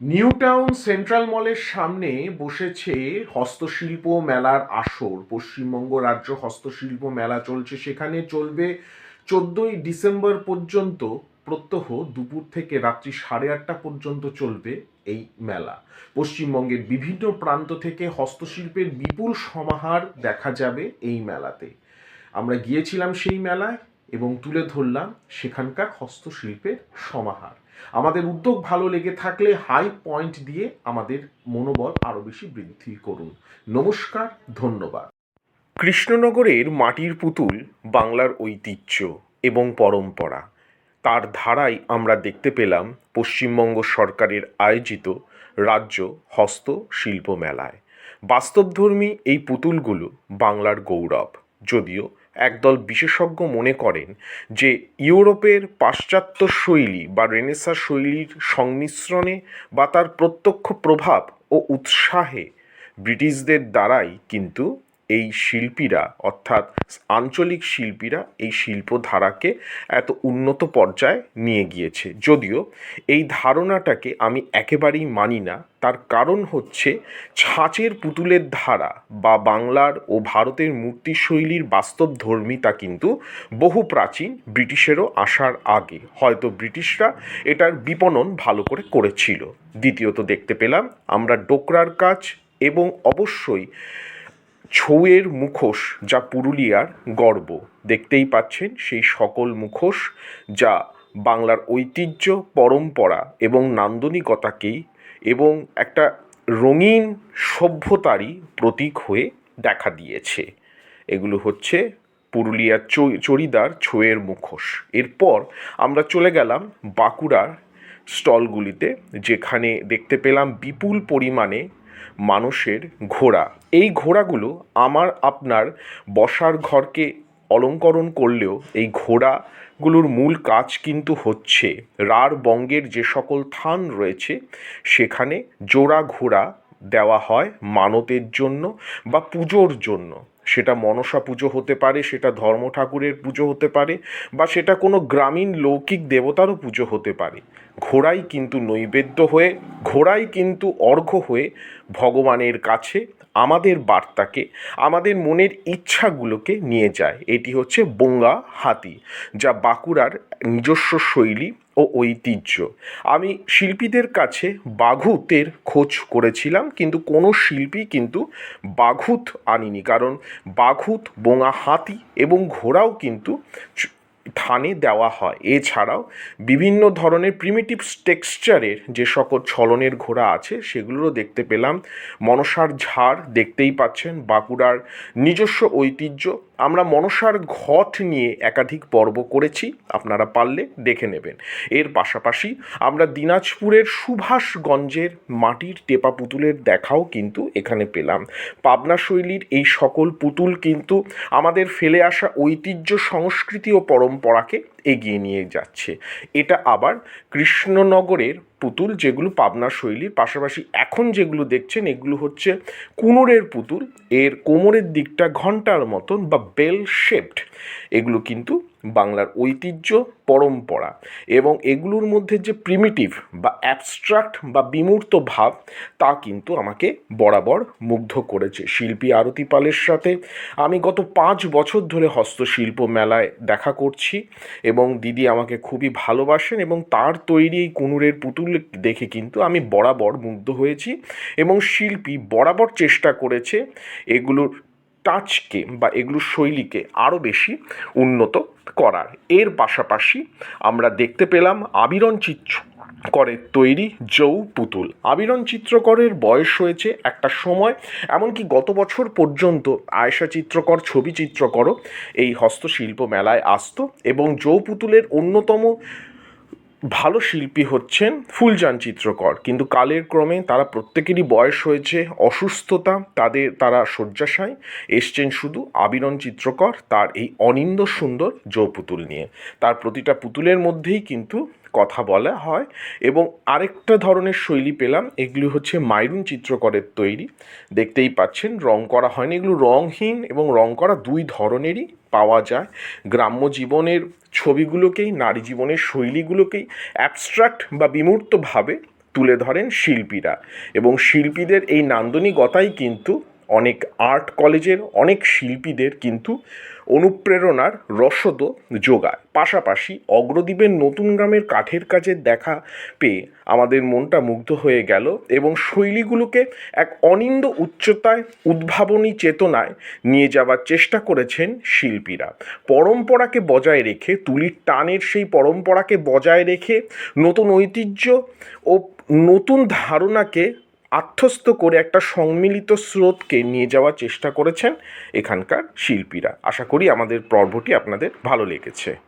New town central মলের সামনে বসেছে হস্তশিল্প মেলার আসর। পশ্চিমবঙ্গ রাজ্য হস্তশিল্প মেলা চলছে। সেখানে চলবে চোদ্দোই ডিসেম্বর পর্যন্ত, প্রত্যহ দুপুর থেকে রাত্রি সাড়ে আটটা পর্যন্ত চলবে এই মেলা। পশ্চিমবঙ্গের বিভিন্ন প্রান্ত থেকে হস্তশিল্পের বিপুল সমাহার দেখা যাবে এই মেলাতে। আমরা গিয়েছিলাম সেই মেলায় এবং তুলে ধরলাম সেখানকার হস্তশিল্পের সমাহার। আমাদের উদ্যোগ ভালো লেগে থাকলে হাই পয়েন্ট দিয়ে আমাদের মনোবল আরও বেশি বৃদ্ধি করুন। নমস্কার, ধন্যবাদ। কৃষ্ণনগরের মাটির পুতুল বাংলার ঐতিহ্য এবং পরম্পরা। তার ধারায় আমরা দেখতে পেলাম পশ্চিমবঙ্গ সরকারের আয়োজিত রাজ্য হস্তশিল্প মেলায়। বাস্তবধর্মী এই পুতুলগুলো বাংলার গৌরব, যদিও একদল বিশেষজ্ঞ মনে করেন যে ইউরোপের পাশ্চাত্য শৈলী বা রেনেসা শৈলীর সংমিশ্রণে বা তার প্রত্যক্ষ প্রভাব ও উৎসাহে ব্রিটিশদের দ্বারাই কিন্তু এই শিল্পীরা, অর্থাৎ আঞ্চলিক শিল্পীরা এই শিল্পধারাকে এত উন্নত পর্যায়ে নিয়ে গিয়েছে। যদিও এই ধারণাটাকে আমি একেবারেই মানি না। তার কারণ হচ্ছে ছাঁচের পুতুলের ধারা বা বাংলার ও ভারতের মূর্তিশৈলীর বাস্তব ধর্মিতা কিন্তু বহু প্রাচীন ব্রিটিশেরও আসার আগে। হয়তো ব্রিটিশরা এটার বিপণন ভালো করে করেছিল। দ্বিতীয়ত দেখতে পেলাম আমরা ডোকরার কাজ এবং অবশ্যই ছৌয়ের মুখোশ যা পুরুলিয়ার গর্ব। দেখতেই পাচ্ছেন সেই সকল মুখোশ যা বাংলার ঐতিহ্য, পরম্পরা এবং নান্দনিকতাকেই এবং একটা রঙিন সভ্যতারই প্রতীক হয়ে দেখা দিয়েছে। এগুলো হচ্ছে পুরুলিয়ার চড়িদার ছৌয়ের মুখোশ। এরপর আমরা চলে গেলাম বাঁকুড়ার স্টলগুলিতে, যেখানে দেখতে পেলাম বিপুল পরিমাণে মানুষের ঘোড়া। এই ঘোড়াগুলো আমার, আপনার বসার ঘরকে অলঙ্করণ করলেও এই ঘোড়াগুলোর মূল কাজ কিন্তু হচ্ছে রাঢ় বঙ্গের যে সকল থান রয়েছে, সেখানে জোড়া ঘোড়া দেওয়া হয় মানতের জন্য বা পুজোর জন্য। সেটা মনসা পুজো হতে পারে, সেটা ধর্ম ঠাকুরের পুজো হতে পারে বা সেটা কোনো গ্রামীণ লৌকিক দেবতারও পুজো হতে পারে। ঘোড়াই কিন্তু নৈবেদ্য হয়ে, ঘোড়াই কিন্তু অর্ঘ্য হয়ে ভগবানের কাছে আমাদের বার্তাকে, আমাদের মনের ইচ্ছাগুলোকে নিয়ে যায়। এটি হচ্ছে বঙ্গা হাতি, যা বাঁকুড়ার নিজস্ব শৈলী ও ঐতিহ্য। আমি শিল্পীদের কাছে বাঘুতের খোঁজ করেছিলাম, কিন্তু কোনো শিল্পী কিন্তু বাঘুত আনিনি। কারণ বাঘুত বোঙা হাতি এবং ঘোড়াও কিন্তু থানে দেওয়া হয়। এছাড়াও বিভিন্ন ধরনের প্রিমিটিভ টেক্সচারের যে সকল ছলনের ঘোড়া আছে, সেগুলোরও দেখতে পেলাম। মনসার ঝাড় দেখতেই পাচ্ছেন। বাঁকুড়ার নিজস্ব ঐতিহ্য আমরা মনসার ঘট নিয়ে একাধিক পর্ব করেছি, আপনারা পারলে দেখে নেবেন। এর পাশাপাশি আমরা দিনাজপুরের সুভাষগঞ্জের মাটির টেপা পুতুলের দেখাও কিন্তু এখানে পেলাম। পাবনা শৈলীর এই সকল পুতুল কিন্তু আমাদের ফেলে আসা ঐতিহ্য, সংস্কৃতি ও পরম্পরাকে এগিয়ে নিয়ে যাচ্ছে। এটা আবার কৃষ্ণনগরের পুতুল, যেগুলো পাবনা শৈলীর পাশাপাশি এখন যেগুলো দেখছেন, এগুলো হচ্ছে কুনোরের পুতুল। এর কোমরের দিকটা ঘণ্টার মতন বা বেল শেপড এগুলো কিন্তু বাংলার ঐতিহ্য, পরম্পরা এবং এগুলোর মধ্যে যে প্রিমিটিভ বা অ্যাবস্ট্রাক্ট বা বিমূর্ত ভাব, তা কিন্তু আমাকে বরাবর মুগ্ধ করেছে। শিল্পী আরতি পালের সাথে আমি গত পাঁচ বছর ধরে হস্তশিল্প মেলায় দেখা করছি এবং দিদি আমাকে খুবই ভালোবাসেন এবং তার তৈরি এই কুনুরের পুতুল দেখে কিন্তু আমি বরাবর মুগ্ধ হয়েছি এবং শিল্পী বরাবর চেষ্টা করেছে এগুলোর টাচকে বা এগুলোর শৈলীকে আরও বেশি উন্নত করার। এর পাশাপাশি আমরা দেখতে পেলাম আবিরণ চিত্র করের তৈরি জৌ পুতুল। আবিরণ চিত্রকরের বয়স হয়েছে একটা সময়, এমনকি গত বছর পর্যন্ত আয়েশা চিত্রকর ছবি চিত্রকরও এই হস্তশিল্প মেলায় আসতো এবং জৌ পুতুলের অন্যতম ভালো শিল্পী হচ্ছেন ফুলজান চিত্রকর। কিন্তু কালের ক্রমে তারা প্রত্যেকেরই বয়স হয়েছে, অসুস্থতা, তাদের, তারা শয্যাশায়, এসছেন শুধু আবিরন চিত্রকর, তার এই অনিন্দ সুন্দর জৌ পুতুল নিয়ে। তার প্রতিটা পুতুলের মধ্যেই কিন্তু কথা বলা হয় এবং আরেকটা ধরনের শৈলী পেলাম, এগুলি হচ্ছে মাইরুন চিত্রকরের তৈরি। দেখতেই পাচ্ছেন, রং করা হয়নি, এগুলো রংহীন এবং রং করা দুই ধরনেরই পাওয়া যায়। গ্রাম্য জীবনের ছবিগুলোকেই, নারী জীবনের শৈলীগুলোকেই অ্যাবস্ট্রাক্ট বা বিমূর্তভাবে তুলে ধরেন শিল্পীরা। এবং শিল্পীদের এই নান্দনিকতাই কিন্তু অনেক আর্ট কলেজের অনেক শিল্পীদের কিন্তু অনুপ্রেরণার রসদও যোগায়। পাশাপাশি অগ্রদ্বীপের নতুন গ্রামের কাঠের কাজের দেখা পেয়ে আমাদের মনটা মুগ্ধ হয়ে গেল এবং শৈলীগুলোকে এক অনিন্দ উচ্চতায় উদ্ভাবনী চেতনায় নিয়ে যাওয়ার চেষ্টা করেছেন শিল্পীরা। পরম্পরাকে বজায় রেখে, তুলির টানের সেই পরম্পরাকে বজায় রেখে নতুন ঐতিহ্য ও নতুন ধারণাকে আত্মস্থ করে একটা সম্মিলিত স্রোতকে নিয়ে যাওয়ার চেষ্টা করেছেন এখানকার শিল্পীরা। আশা করি আমাদের পর্বটি আপনাদের ভালো লেগেছে।